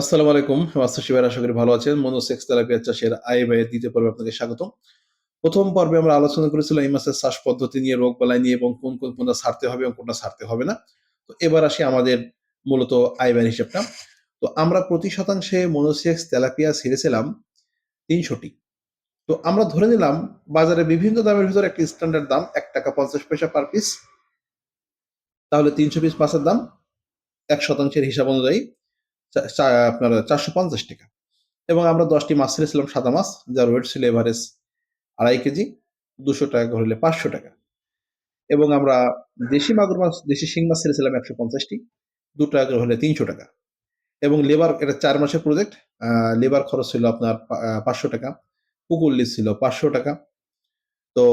আসসালামু আলাইকুম। মাস্টার শিবের আশা করি ভালো আছেন। মনোসেক্স তেলাপিয়া চাষের আয় ব্যয়ের দ্বিতীয় পর্বে আপনাকে স্বাগতম। প্রথম পর্বে আমরা আলোচনা করেছিলাম এই মাসের চাষ পদ্ধতি নিয়ে, রোগ বালাই নিয়ে এবং কোন কোন কোনটা ছাড়তে হবে এবং কোনটা ছাড়তে হবে না। তো এবার আসি আমাদের মূলত আয় ব্যয়ের হিসাবটা। তো আমরা প্রতি শতাংশে মনোসেক্স তেলাপিয়া ছেড়েছিলাম তিনশোটি। তো আমরা ধরে নিলাম বাজারে বিভিন্ন দামের ভিতরে একটা স্ট্যান্ডার্ড দাম, এক টাকা পঞ্চাশ পয়সা পার পিস তাহলে তিনশো পিস মাছের দাম এক শতাংশের হিসাব অনুযায়ী আপনার চারশো পঞ্চাশ টাকা। এবং আমরা দশটি মাছ ছেড়েছিলাম, সাদা মাছ, যার ওয়েট ছিল এভারেজ আড়াই কেজি, দুশো টাকা হলে পাঁচশো টাকা। এবং আমরা দেশি মাগুর মাছ, দেশি শিং মাছ ছেড়েছিলাম একশো পঞ্চাশটি, দু টাকা হলে তিনশো টাকা। এবং লেবার, এটা চার মাসের প্রজেক্ট লেবার খরচ ছিল আপনার পাঁচশো টাকা, পুকুর লিজ ছিল পাঁচশো টাকা। তো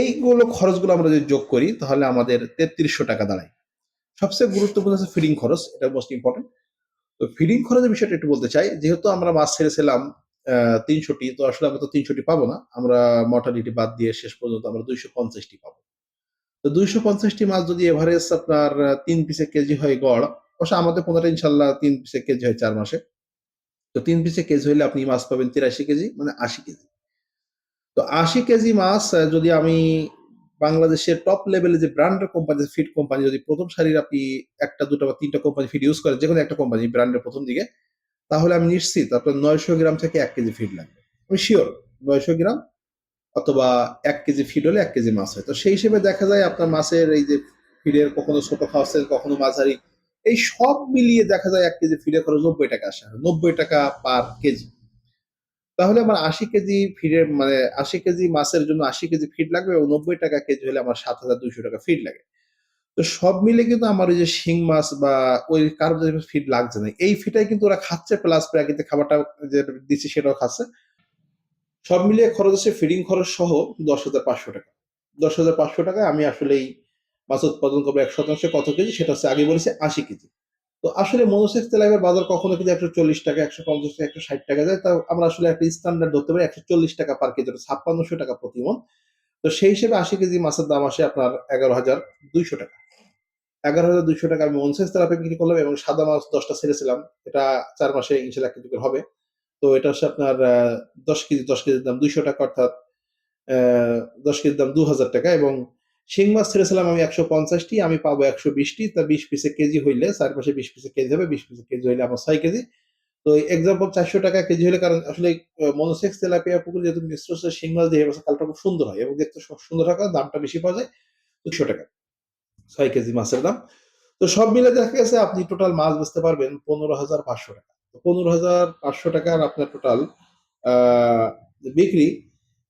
এইগুলো খরচগুলো আমরা যদি যোগ করি, তাহলে আমাদের তেত্রিশশো টাকা দাঁড়ায়। সবচেয়ে গুরুত্বপূর্ণ হচ্ছে ফিডিং খরচ, এটা মোস্ট ইম্পর্টেন্ট তো ফিডিং খরচের বিষয়টা একটু বলতে চাই, যেহেতু আমরা মাছ ছেড়েছিলাম তিনশোটি, তো আসলে আমরা তো তিনশোটি পাবো না। আমরা মর্টালিটি বাদ দিয়ে শেষ পর্যন্ত আমরা দুইশো পঞ্চাশটি পাবো। তো দুইশো পঞ্চাশটি মাছ যদি এভারেজ আপনার তিন পিসে কেজি হয় গড়, অবশ্য আমাদের পনেরো ইনশাল্লাহ তিন পিসে কেজি হয় চার মাসে। তো তিন পিসে কেজি হইলে আপনি মাছ পাবেন তিরাশি কেজি মানে আশি কেজি। তো আশি কেজি মাছ যদি আমি বাংলাদেশের টপ লেভেলে যে ব্র্যান্ডের কোম্পানি ফিড কোম্পানি যদি প্রথম সারির আপনি একটা, দুটো বা তিনটা কোম্পানি ফিড ইউজ করেন যে কোনো একটা কোম্পানি ব্র্যান্ডের প্রথম দিকে, তাহলে আমি নিশ্চিত আপনার নয়শো গ্রাম থেকে এক কেজি ফিড লাগবে। আমি শিওর নয়শো গ্রাম অথবা এক কেজি ফিড হলে এক কেজি মাছ হয়। তো সেই হিসেবে দেখা যায় আপনার মাছের এই যে ফিডের কখনো ছোট খাওয়াচ্ছেন কখনো মাঝারি, এই সব মিলিয়ে দেখা যায় এক কেজি ফিডের খরচ নব্বই টাকা আসে। নব্বই টাকা পার কেজি। তাহলে আমার আশি কেজি ফিডের মানে আশি কেজি মাছের জন্য আশি কেজি ফিড লাগবে এবং নব্বই টাকা কেজি হলে আমার সাত হাজার দুইশো টাকা ফিড লাগে। তো সব মিলে কিন্তু আমার ওই যে শিং মাছ বা ওই কার্ব ফিড লাগছে না। এই ফিডটাই কিন্তু ওরা খাচ্ছে প্লাস প্রাকৃতিক খাবারটা যে দিচ্ছি সেটাও খাচ্ছে। সব মিলিয়ে খরচ আছে ফিডিং খরচ সহ দশ হাজার পাঁচশো টাকা। দশ হাজার পাঁচশো টাকায় আমি আসলে এই মাছ উৎপাদন করব এক শতাংশে কত কেজি সেটা হচ্ছে আগে বলেছি আশি কেজি। তো আসলে মনোসেক্স তেলাপের বাজার কখনো কিন্তু একশো চল্লিশ টাকা, একশো পঞ্চাশ টাকা, একশো ষাট টাকা যায়। তা আমরা আসলে একটা স্ট্যান্ডার্ড ধরতে পারি, একশো চল্লিশ টাকা পার কেজি ছাপ্পান্নশো টাকা প্রতি মন। তো সেই হিসেবে আশি কেজি মাছের দাম আসে আপনার এগারো হাজার দুইশো টাকা। এগারো হাজার দুইশো টাকা আমি মনসেন্স তেলাপি বিক্রি করলাম এবং সাদা মাছ দশটা ছেড়েছিলাম। এটা চার মাসে ইনশাল্লাহ করে হবে। তো এটা হচ্ছে আপনার দশ কেজি, দশ কেজির দাম দুইশো টাকা অর্থাৎ দশ কেজির দাম দু হাজার টাকা এবং শিং মাছ ছেড়েছিলাম আমি একশো পঞ্চাশটি, আমি পাবো একশো বিশটি, তা বিশ পিসে কেজি হইলে চার পাশে বিশ পিসে কেজি হবে, বিশ পিসে কেজি হইলে আমার ছয় কেজি। তো এক্সাম্পল চারশো টাকা কেজি হলে কারণ আসলে মনোসেক্স তেলাপিয়া পুকুর যেহেতু মিশ্র শিং মাছ দিয়ে এবছর কালটা খুব সুন্দর হয় এবং দেখতে সুন্দর থাকা দামটা বেশি পাওয়া যায়। দুশো টাকা, ছয় কেজি মাছের দাম। তো সব মিলে দেখা গেছে, আপনি টোটাল মাছ বেচতে পারবেন পনেরো হাজার পাঁচশো টাকা। তো পনেরো হাজার পাঁচশো টাকার আপনার টোটাল বিক্রি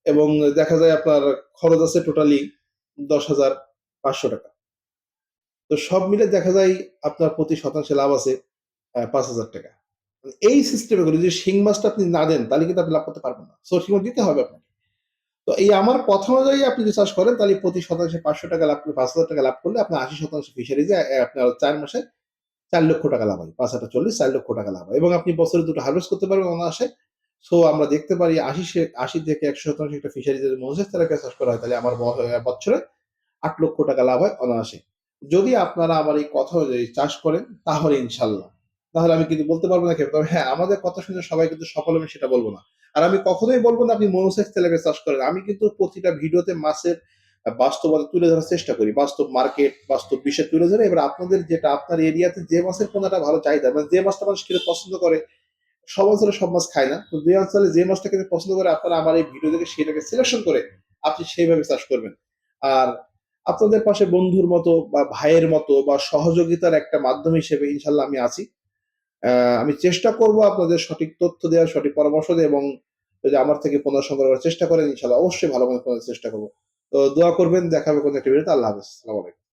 এবং দেখা যায় আপনার খরচ আছে টোটালি দশ হাজার পাঁচশো টাকা। তো সব মিলে দেখা যায় আপনার প্রতি শতাংশে লাভ আছে পাঁচ হাজার টাকা। এই সিস্টেমে করে যদি শিং মাছটা আপনি না দেন, তাহলে কিন্তু আপনি লাভ করতে পারবেন না। সো শিং দিতে হবে আপনাকে। তো এই আমার কথা অনুযায়ী আপনি যদি চাষ করেন, তাহলে প্রতি শতাংশে পাঁচশো টাকা লাভ, পাঁচ হাজার টাকা লাভ করলে আপনার আশি শতাংশ ফিশারিজে আপনার চার মাসে চার লক্ষ টাকা লাভ হয়। পাঁচ হাজার চল্লিশ, চার লক্ষ টাকা লাভ হয়। এবং আপনি বছরে দুটো হারভেস্ট করতে পারবেন অনায়াসে। সো আমরা দেখতে পারি আশি আশি থেকে একশো শতাংশ একটা ফিশারি যদি মজেস তেলাপিয়া চাষ করা হয়। তাহলে আমার বছরে আট লক্ষ টাকা লাভ হয় অনায়াসে। যদি আপনারা আমার এই কথা অনুযায়ী চাষ করেন, তাহলে ইনশাল্লাহ। তাহলে আমি কিন্তু বলতে পারব না তবে হ্যাঁ আমাদের কথা শুনে সবাই কিন্তু সফল হবে, সেটা বলব না। আর আমি কখনোই বলব না আপনি মনোসেক্স তেলাপিয়া চাষ করেন। আমি কিন্তু প্রতিটা ভিডিওতে মাছের বাস্তবতা তুলে ধরার চেষ্টা করি। বাস্তব মার্কেট বাস্তব বিষয় তুলে ধরে। এবার আপনাদের যেটা, আপনার এরিয়াতে যে মাছের পোনাটা ভালো চাহিদা মানে যে মাছটা মানুষ খেতে পছন্দ করে সব অঞ্চলে সব মাছ খায় না। তো যে অঞ্চলে যে মাছটা খেতে পছন্দ করে আপনারা আমার এই ভিডিও দেখে সেটাকে সিলেকশন করে আপনি সেইভাবে চাষ করবেন। আর আপনাদের পাশে বন্ধুর মতো বা ভাইয়ের মতো বা সহযোগিতার একটা মাধ্যম হিসেবে ইনশাল্লাহ আমি আছি। আমি চেষ্টা করব আপনাদের সঠিক তথ্য দেওয়ার, সঠিক পরামর্শ দেওয়া এবং যদি আমার থেকে পণ্য সংগ্রহ করার চেষ্টা করেন, ইনশাল্লাহ অবশ্যই ভালো মনে করার চেষ্টা করব। তো দোয়া করবেন, দেখাবে কোনো একটা ভিডিওতে আল্লাহ হাফেজ। আলাইকুম।